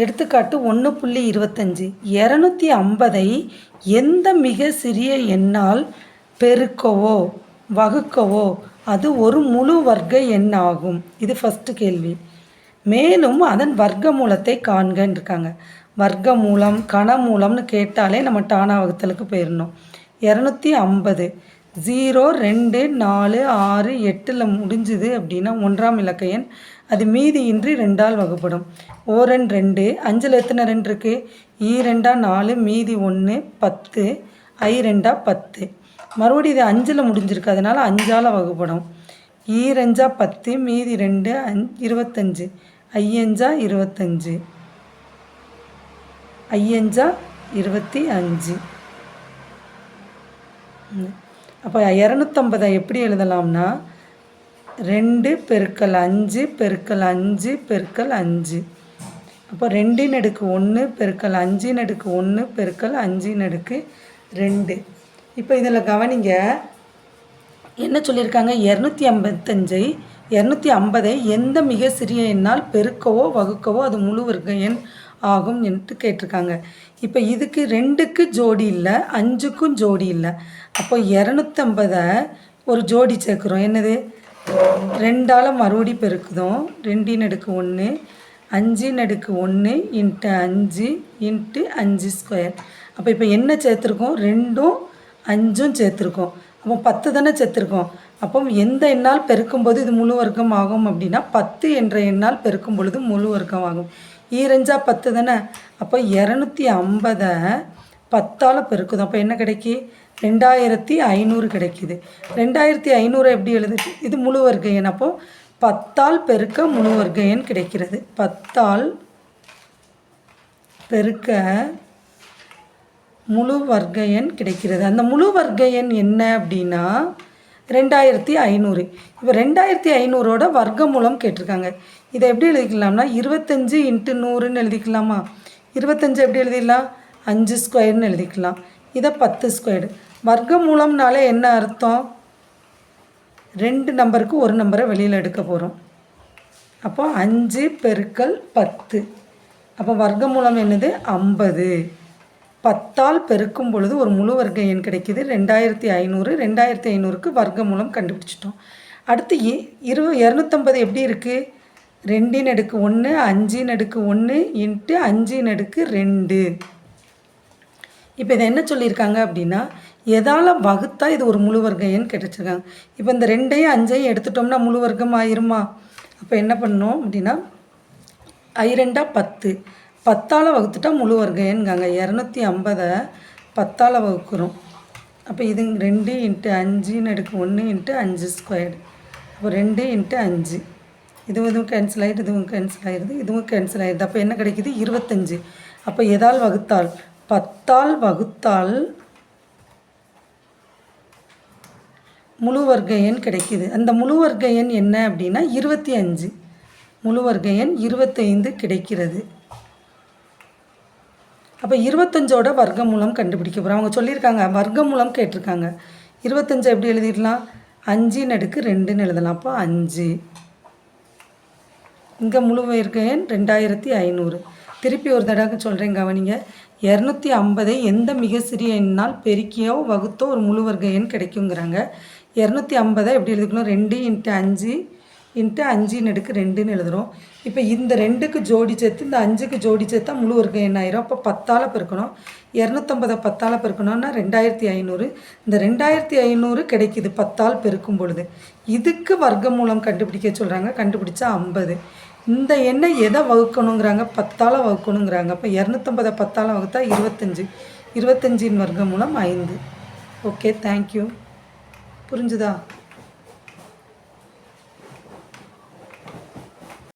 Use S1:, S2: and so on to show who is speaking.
S1: எடுத்துக்காட்டு ஒன்று புள்ளி இருபத்தஞ்சி. இரநூத்தி ஐம்பதை எந்த மிக சிறிய எண்ணால் பெருக்கவோ வகுக்கவோ அது ஒரு முழு வர்க்க எண் ஆகும் இது ஃபஸ்ட்டு கேள்வி. மேலும் அதன் வர்க்க மூலத்தை காண்கன்னு இருக்காங்க வர்க்க மூலம் கணமூலம்னு கேட்டாலே நம்ம டானா வகுத்தலுக்கு போயிடணும் இரநூத்தி ஐம்பது. ஜீரோ ரெண்டு நாலு ஆறு எட்டில் முடிஞ்சுது அப்படின்னா ஒன்றாம் இலக்க எண். அது மீதியின்றி ரெண்டால் வகுப்படும். ஓரன் ரெண்டு அஞ்சில் எத்தனை ரெண்டு இருக்குது ஈ ரெண்டா நாலு மீதி ஒன்று பத்து. ஐ ரெண்டா பத்து. மறுபடியும் இது அஞ்சில் முடிஞ்சிருக்கு அதனால் அஞ்சால் வகுப்படும். ஈரஞ்சா பத்து மீதி ரெண்டு அஞ் இருபத்தஞ்சு. ஐயஞ்சா இருபத்தஞ்சு. ஐயஞ்சா இருபத்தி அஞ்சு. அப்போ இரநூத்தம்பதை எப்படி எழுதலாம்னா? ரெண்டு பெருக்கல் அஞ்சு பெருக்கல் அஞ்சு பெருக்கல் அஞ்சு. அப்போ ரெண்டின் அடுக்கு ஒன்று பெருக்கல் அஞ்சின் அடுக்கு ஒன்று பெருக்கல் அஞ்சின் அடுக்கு ரெண்டு. இப்போ இதில் கவனிங்க. என்ன சொல்லியிருக்காங்க இரநூத்தி ஐம்பத்தஞ்சை இரநூத்தி ஐம்பதை எந்த மிக சிறிய எண்ணால் பெருக்கவோ வகுக்கவோ அது முழு வர்க்க எண் ஆகும் என்று கேட்டிருக்காங்க. இப்போ இதுக்கு ரெண்டுக்கு ஜோடி இல்லை அஞ்சுக்கும் ஜோடி இல்லை. அப்போ இரநூத்தம்பதை ஒரு ஜோடி சேர்க்குறோம். என்னது? ரெண்டால் மறுபடி பெருக்குதோம். ரெண்டின் அடுக்கு ஒன்று அஞ்சின் அடுக்கு ஒன்று இன்ட்டு அஞ்சு இன்ட்டு அஞ்சு ஸ்கொயர். அப்போ இப்போ என்ன சேர்த்துருக்கோம்? ரெண்டும் அஞ்சும் சேர்த்துருக்கோம். அப்போ பத்து தானே சேர்த்துருக்கோம். அப்போ எந்த எண்ணால் பெருக்கும்போது இது முழு வர்க்கம் ஆகும் அப்படின்னா பத்து என்ற எண்ணால் பெருக்கும் பொழுது முழு வர்க்கம் ஆகும். ஈரஞ்சா பத்து தானே? அப்போ இரநூத்தி ஐம்பதை பத்தால் பெருக்குது. அப்போ என்ன கிடைக்கி? ரெண்டாயிரத்தி ஐநூறு கிடைக்கிது. ரெண்டாயிரத்தி ஐநூறு எப்படி எழுது இது முழு வர்க்க எண். அப்போது பத்தால் பெருக்க முழு வர்க்க எண் கிடைக்கிறது. பத்தால் பெருக்க முழு வர்க்க எண் கிடைக்கிறது. அந்த முழு வர்க்க எண் என்ன அப்படின்னா ரெண்டாயிரத்தி ஐநூறு. இப்போ ரெண்டாயிரத்தி ஐநூறோட வர்க்க மூலம் கேட்டிருக்காங்க. இதை எப்படி எழுதிக்கலாம்னா இருபத்தஞ்சி இன்ட்டு நூறுன்னு எழுதிக்கலாமா? இருபத்தஞ்சு எப்படி எழுதிடலாம்? அஞ்சு ஸ்கொயர்னு எழுதிக்கலாம். இதை பத்து ஸ்கொயர்டு. வர்க்க மூலம்னாலே என்ன அர்த்தம்? ரெண்டு நம்பருக்கு ஒரு நம்பரை வெளியில் எடுக்க போகிறோம் அப்போ அஞ்சு பெருக்கல் பத்து. அப்போ வர்க்க மூலம் என்னது? ஐம்பது. பத்தால் பெருக்கும் பொழுது ஒரு முழு வர்க்க எண் கிடைக்கிது. ரெண்டாயிரத்தி ஐநூறு ரெண்டாயிரத்தி ஐநூறுக்கு வர்க்க மூலம் கண்டுபிடிச்சிட்டோம். அடுத்து இரு இரநூத்தம்பது எப்படி இருக்குது ரெண்டின் அடுக்கு ஒன்று அஞ்சின் அடுக்கு ஒன்று இன்ட்டு அஞ்சின் அடுக்கு ரெண்டு. இப்போ இதை என்ன சொல்லியிருக்காங்க அப்படின்னா எதால் வகுத்தா இது ஒரு முழு வர்க்க எண் கிடைச்சிருக்காங்க. இப்போ இந்த ரெண்டையும் அஞ்சையும் எடுத்துட்டோம்னா முழு வர்க்கம் ஆயிருமா அப்போ என்ன பண்ணோம் அப்படின்னா ஐ பத்து. பத்தால் வகுத்துட்டா முழு வர்க்க இரநூத்தி ஐம்பதை பத்தால் வகுக்கிறோம். அப்போ இது ரெண்டு இன்ட்டு அஞ்சுன்னு எடுக்கும் ஒன்று இன்ட்டு அஞ்சு ஸ்கொயர்டு. அப்போ ரெண்டு இன்ட்டு அஞ்சு. இதுவும் இதுவும் கேன்சல் ஆகிடுது இதுவும் கேன்சல் ஆகிடுது இதுவும் கேன்சல் ஆகிடுது அப்போ என்ன கிடைக்குது? இருபத்தஞ்சு. அப்போ எதால் வகுத்தால்? பத்தால் வகுத்தால் முழு வர்க்க எண் கிடைக்கிது. அந்த முழு வர்க்க எண் என்ன அப்படின்னா இருபத்தி அஞ்சு. முழு வர்க்க எண் இருபத்தைந்து கிடைக்கிறது. அப்போ இருபத்தஞ்சோட வர்க்க மூலம் கண்டுபிடிக்க போகிறோம் அவங்க சொல்லியிருக்காங்க வர்க்க மூலம் கேட்டிருக்காங்க. இருபத்தஞ்சு எப்படி எழுதிடலாம்? அஞ்சு நடுக்கு ரெண்டுன்னு எழுதலாம். அப்போ அஞ்சு. இங்கே முழு வர்க்க ரெண்டாயிரத்தி ஐநூறு. திருப்பி ஒரு தடவை சொல்கிறேன் கவனிங்க. இரநூத்தி ஐம்பதை எந்த மிக சிறிய எண்ணால் பெருக்கியோ வகுத்தோ ஒரு முழு வர்க்க எண் கிடைக்குங்கிறாங்க. இரநூத்தி ஐம்பதை எப்படி எழுதிக்கணும்? ரெண்டு இன்ட்டு அஞ்சு. இன்ட்டு அஞ்சு நடுக்கு ரெண்டுன்னு எழுதுகிறோம் இப்போ இந்த ரெண்டுக்கு ஜோடி சேர்த்து இந்த அஞ்சுக்கு ஜோடி சேர்த்தா முழு வர்க்கம் என்ன ஆயிரும்? அப்போ பத்தால் பெருக்கணும். இரநூத்தம்பதை பத்தால் பெருக்கணும்னா ரெண்டாயிரத்தி ஐநூறு. இந்த ரெண்டாயிரத்தி ஐநூறு கிடைக்கிது பத்தால் பெருக்கும் பொழுது. இதுக்கு வர்க்க மூலம் கண்டுபிடிக்க சொல்கிறாங்க கண்டுபிடிச்சா ஐம்பது. இந்த எண்ணை எதை வகுக்கணுங்கிறாங்க? பத்தால் வகுக்கணுங்கிறாங்க. அப்போ இரநூத்தம்பதை பத்தால் வகுத்தா இருபத்தஞ்சி. இருபத்தஞ்சின் வர்க்கம் மூலம் ஐந்து. ஓகே தேங்க்யூ புரிஞ்சுதா?